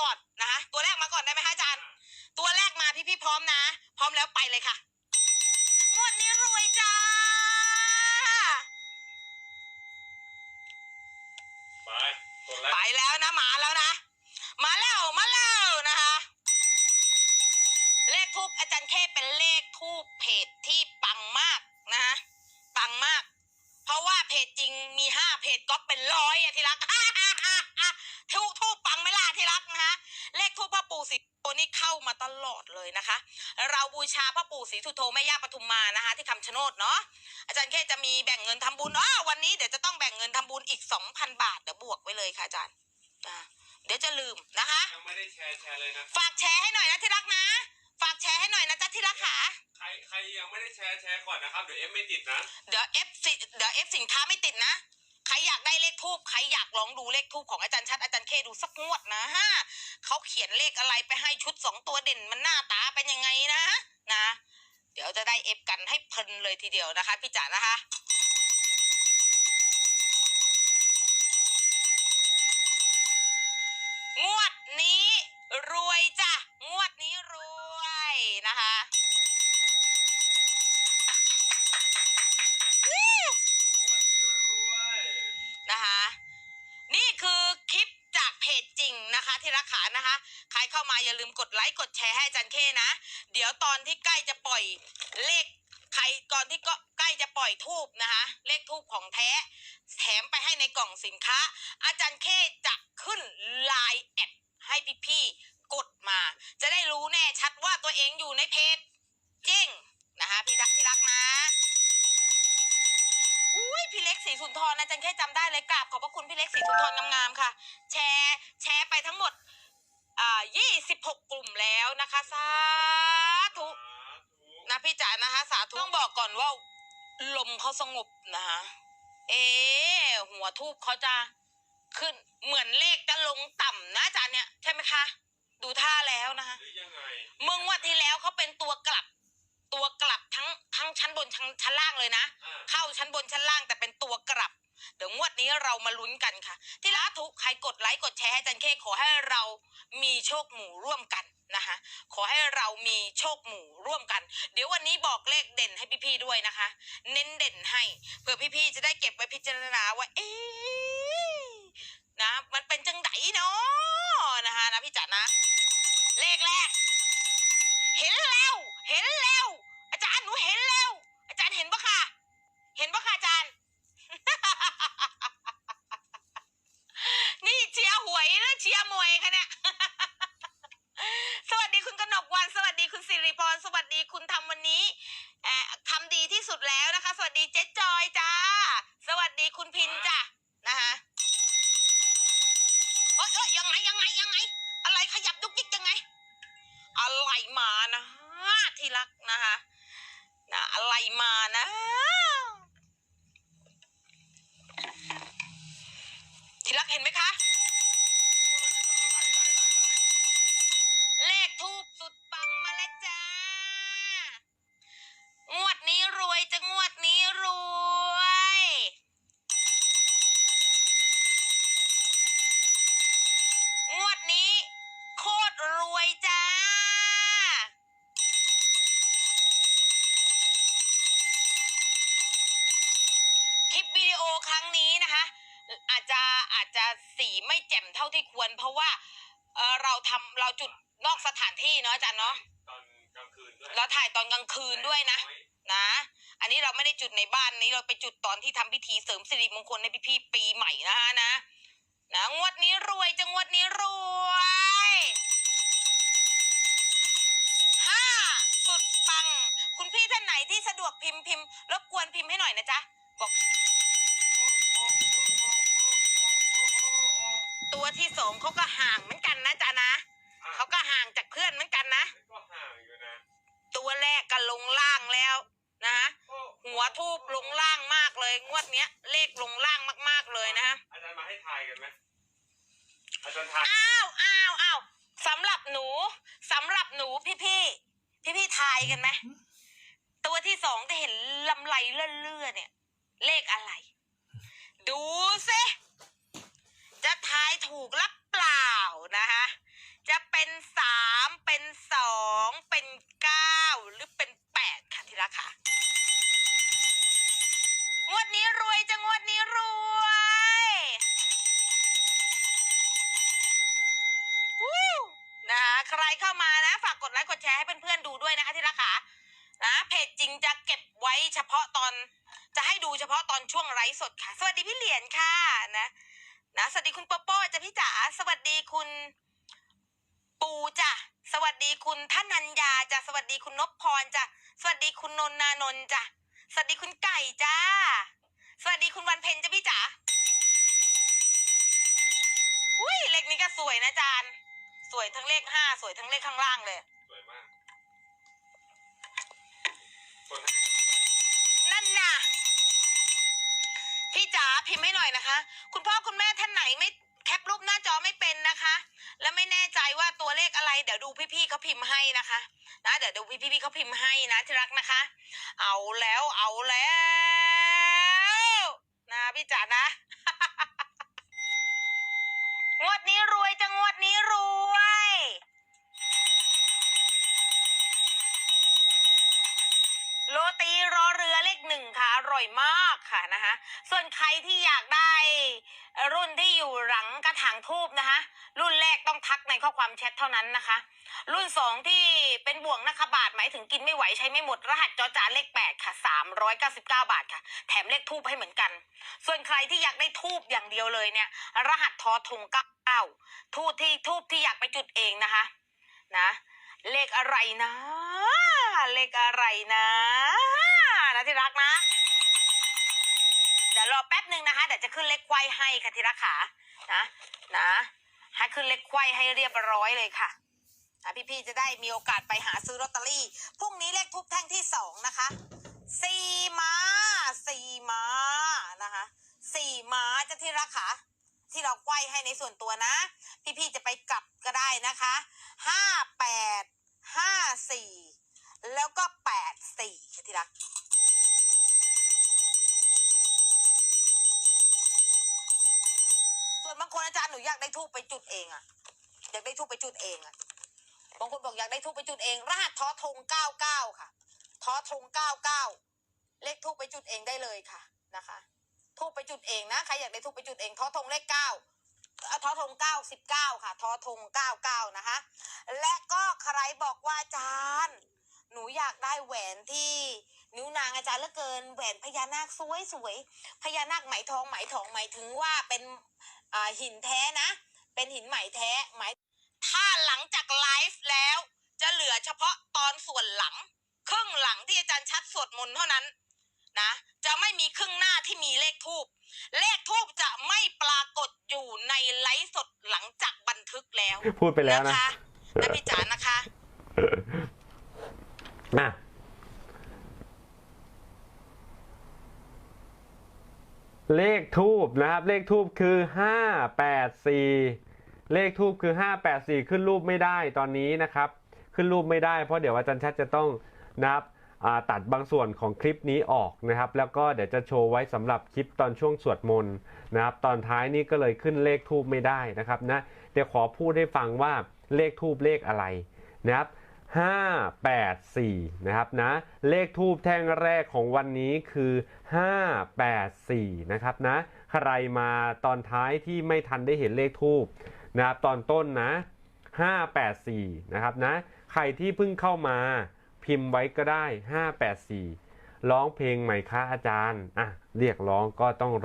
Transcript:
ก่อนนะคะตัวแรกมาก่อนได้ไหมคะอาจารย์ ตัวแรกมาพี่พี่ๆพร้อมนะ พร้อมแล้วไปเลยค่ะงวดนี้รวยจ้าไปคนแรกไปแล้วนะมาแล้วนะ มาแล้วมาแล้วนะคะ เลขทูปอาจารย์เคเป็นเลขทูปเพจที่ปังมากนะคะปังมาก เพราะว่าเพจจริงมีห้าเพจก็เป็นร้อยอะที่รัก ทูทูปปังไหม่ล่ะที่รักนะคะเลขทูปพ่อปู่ศรีสุโธนี่เข้ามาตล อดเลยนะคะ เราบูชาพ่อปู่ศรีสุโธแม่ย่าปทุมมานะคะ ที่คำชะโนดเนาะอาจารย์เคจะมีแบ่งเงินทำบุญอ๋อวันนี้เดี๋ยวจะต้องแบ่งเงินทำบุญอีกสองพันบาทเดี๋ยวบวกไว้เลยค่ะอาจารย์อ่าเดี๋ยวจะลืมนะคะยังไม่ได้แชร์แชร์เลยนะฝากแชร์ให้หน่อยนะที่รักนะ ฝากแชร์ให้หน่อยนะจ๊ะที่รักค่ะใครใครยังไม่ได้แชร์แชร์ก่อนนะครับเดี๋ยวเอฟไม่ติดนะเดี๋ยวเอฟสิเดี๋ยวเอฟสินค้าไม่ติดนะ ใครอยากได้เลขทูบใครอยากลองดูเลขทูบของอาจารย์ชัดอาจารย์เคดูสักงวดนะฮะเขาเขียนเลขอะไรไปให้ชุดสองตัวเด่นมันหน้าตาเป็นยังไงนะนะ เดี๋ยวจะได้เอฟกันให้เพลินเลยทีเดียวนะคะ พี่จ๋านะคะงวดนี้รวยจ้ะ งวดนี้รวยนะคะนะคะ นี่คือคลิปจากเพจจริงนะคะที่ รักขานะคะ ใครเข้ามาอย่าลืมกดไลค์กดแชร์ให้อาจันเคนะ เดี๋ยวตอนที่ใกล้จะปล่อยเลขใครก่อนที่ก็ใกล้จะปล่อยทูบนะคะ เลขทูบของแท้ แถมไปให้ในกล่องสินค้า อาจารย์เคจะขึ้นไลน์แอดให้พี่ๆกดมา จะได้รู้แน่ชัดว่าตัวเองอยู่ในเพจจริงนะคะพี่รักที่รักนะอุ้ยพี่เล็กสีสุนทรนะจันแค่จำได้เลยกราบขอบพระคุณพี่เล็กสีสุนทร งามๆค่ะ แชร์ แชร์ หกกลุ่มแล้วนะคะสาธุนะพี่จ๋านะคะ สาธุต้องบอกก่อนว่า ลมเขาสงบนะคะเอ๊หัวทูบเขาจะขึ้นเหมือนเลขจะลงต่ำนะอาจารเนี่ยใช่ไหมคะ ดูท่าแล้วนะคะเมื่อวันที่แล้วเขาเป็นตัวกลับ ตัวกลับทั้งทั้งชั้นบนชั้นชั้นล่างเลยนะ เข้าชั้นบนชั้นล่างแต่เป็นตัวกลับ เดี๋ยวงวดนี้เรามาลุ้นกันค่ะ ที่ละทุกใครกดไลค์กดแชร์ให้จันเคขอให้เรามีโชคหมู่ร่วมกันนะคะขอให้เรามีโชคหมู่ร่วมกัน เดี๋ยววันนี้บอกเลขเด่นให้พี่ๆด้วยนะคะ เน้นเด่นให้เพื่อพี่ๆจะได้เก็บไว้พิจารณาว่าเอ๊ะนะมันเป็นจังไดเนาะนะคะนะพี่จ๋านะ เลขแรก เห็นแล้ว เห็นแล้ว อาจารย์หนูเห็นแล้ว อาจารย์เห็นปะค่ะ เห็นปะค่ะอาจารย์ นี่เชียร์หวยหรือเชียร์มวยคะเนี่ย สวัสดีคุณกนกวัน สวัสดีคุณสิริพร สวัสดีคุณทำวันนี้เอ่อทำดีที่สุดแล้วนะคะ สวัสดีเจอยจ้า สวัสดีคุณพินจ้ะนะคะเอ้ยเอ้ยยังไงยังไงยังไง อะไรขยับยุกยิกยังไง อะไรมานะที่รักนะคะนะอะไรมานะที่รักเห็นไหมคะ จจะอาจจะสีไม่แจ่มเท่าที่ควร เพราะว่าเออเราทำเราจุดนอกสถานที่เนาะอาจารย์เนาะตอนกลางคืนด้วยเราถ่ายตอนกลางคืนด้วยนะ นะ อันนี้เราไม่ได้จุดในบ้านนี้เราไปจุดตอนที่ทำพิธีเสริมสิริมงคลในพี่พี่ๆปีใหม่นะฮะนะนะงวดนี้รวยจะงวดนี้รวยห้าสุดปัง คุณพี่ท่านไหนที่สะดวกพิมพ์พิมพ์รบกวนพิมพ์ให้หน่อยนะจ๊ะบอก ตัวที่สองเขาก็ห่างเหมือนกันนะจ๊ะนะเขาก็ห่างจากเพื่อนเหมือนกันนะก็ห่างอยู่นะตัวแรกก็ลงล่างแล้วนะฮะหัวทูบลงล่างมากเลย งวดเนี้ย เลขลงล่างมากๆเลยนะฮะอาจารย์มาให้ทายกันไหมอาจารย์ทายอ้าวอ้าวอ้าวสำหรับหนูสำหรับหนูพี่พี่พี่พี่ๆทายกันไหมตัวที่สองที่เห็นลำไรเลื่อๆเนี่ย เลขอะไร ดูซิ จะทายถูกหรือเปล่านะคะ จะเป็นสามเป็นสองเป็นเก้าหรือเป็นแปดค่ะที่รัค่ะงวดนี้รวยจะงวดนี้รวยวู้นะคะใครเข้ามานะ ฝากกดไลค์กดแชร์ให้เพื่อนๆดูด้วยนะคะที่รักค่ะนะเพจจริงจะเก็บไว้เฉพาะตอนจะให้ดูเฉพาะตอนช่วงไลฟ์สดค่ะ สวัสดีพี่เหรียญค่ะนะ นะสวัสดีคุณโปโป้จ้ะพี่จ๋าสวัสดีคุณ ปูจ้ะสวัสดีคุณท่านัญญาจ้ะสวัสดีคุณนพพรจ้ะสวัสดีคุณนนนานนท์จ้ะสวัสดีคุณไก่จ้า สวัสดีคุณวันเพ็ญจ้ะพี่จ๋าอุ้ยเลขนี้ก็สวยนะจานสวยทั้งเลขห้าสวยทั้งเลขข้างล่างเลย สวยมากคนให้ก็สวยนั่นน่ะ พี่จ๋าพิมพ์ให้หน่อยนะคะ คุณพ่อคุณแม่ท่านไหนไม่แคปรูปหน้าจอไม่เป็นนะคะ แล้วไม่แน่ใจว่าตัวเลขอะไร เดี๋ยวดูพี่ๆเขาพิมพ์ให้นะคะ นะเดี๋ยวดูพี่ๆเขาพิมพ์ให้นะที่รักนะคะ เอาแล้วเอาแล้วนะพี่จ๋านะงวดนี้รวยจะงวดนี้รวย โรตีรอเรือเลข หนึ่งค่ะอร่อยมากค่ะนะคะส่วนใครที่อยากได้รุ่นที่อยู่หลังกระถางทูบนะคะ รุ่นแรกต้องทักในข้อความแชทเท่านั้นนะคะ รุ่นสองที่เป็นบ่วงนะคะบาทหมายถึงกินไม่ไหวใช้ไม่หมดรหัสจอจานเลขแปดค่ะสามร้อยเก้าสิบเก้าบาทค่ะ แถมเลขทูบให้เหมือนกัน ส่วนใครที่อยากได้ทูบอย่างเดียวเลยเนี่ย รหัสทอทงเก้าทูบที่ทูบที่อยากไปจุดเองนะคะ นะ เลขอะไรนะ เลขอะไรนะ นะที่รักนะ เดี๋ยวรอแป๊บหนึ่งนะคะเดี๋ยวจะขึ้นเลขไขว้ให้ค่ะที่รักขานะนะให้ขึ้นเลขไขว้ให้เรียบร้อยเลยค่ะอะพี่ๆจะได้มีโอกาสไปหาซื้อลอตเตอรี่พรุ่งนี้เลขทุบแท่งที่สองนะคะสี่ม้าสี่ม้านะคะสี่ม้าจะที่รักขาที่เราไขว้ให้ในส่วนตัวนะ พี่ๆจะไปกลับก็ได้นะคะห้าแปดห้าสี่แล้วก็แปดสี่ค่ะที่รัก วนบางคนอาจารย์หนูอยากได้ทูบไปจุดเองอะอยากได้ทูบไปจุดเองอะบางคนบอกอยากได้ทูบไปจุดเองรหัสทอทงเก้าเก้าค่ะทอทงเก้าเก้าเลขทูบไปจุดเองได้เลยค่ะนะคะทูบไปจุดเองนะใครอยากได้ทูบไปจุดเองทอทงเลขเก้าเอาทอทงเก้าสิบเก้าค่ะทอทงเก้าเก้านะคะและก็ใครบอกว่าอาจารย์ หนูอยากได้แหวนที่ นิ้วนางอาจารย์เหลือเกินแหวนพญานาคสวยสวยๆพญานาคไหมทองไหมทองหมายถึงว่าเป็นอ่าหินแท้นะ เป็นหินใหม่แท้หมายถ้าหลังจากไลฟ์แล้ว จะเหลือเฉพาะตอนส่วนหลัง ครึ่งหลังที่อาจารย์ชัดสวดมนต์เท่านั้นนะ จะไม่มีครึ่งหน้าที่มีเลขทูบเลขทูบจะไม่ปรากฏอยู่ในไลฟ์สดหลังจากบันทึกแล้ว พูดไปแล้วนะนะคะนะพี่จ๋านะคะอะ เลขทูบนะครับ เลขทูบคือห้าแปดสี่เลขทูบคือห้าแปดสี่ขึ้นรูปไม่ได้ตอนนี้นะครับ ขึ้นรูปไม่ได้เพราะเดี๋ยวอาจารย์ชัดจะต้องนะครับตัดบางส่วนของคลิปนี้ออกนะครับ แล้วก็เดี๋ยวจะโชว์ไว้สำหรับคลิปตอนช่วงสวดมนต์นะครับ ตอนท้ายนี้ก็เลยขึ้นเลขทูบไม่ได้นะครับนะเดี๋ยวขอพูดให้ฟังว่าเลขทูบเลขอะไรนะครับ 584 นะครับนะเลขทูบแท่งแรกของวันนี้คือ 584 นะครับนะใครมาตอนท้ายที่ไม่ทันได้เห็นเลขทูบนะครับตอนต้นนะ 584 นะครับนะใครที่เพิ่งเข้ามาพิมพ์ไว้ก็ได้ 584 ร้องเพลงใหม่คะอาจารย์อะเรียกร้องก็ต้องร้อง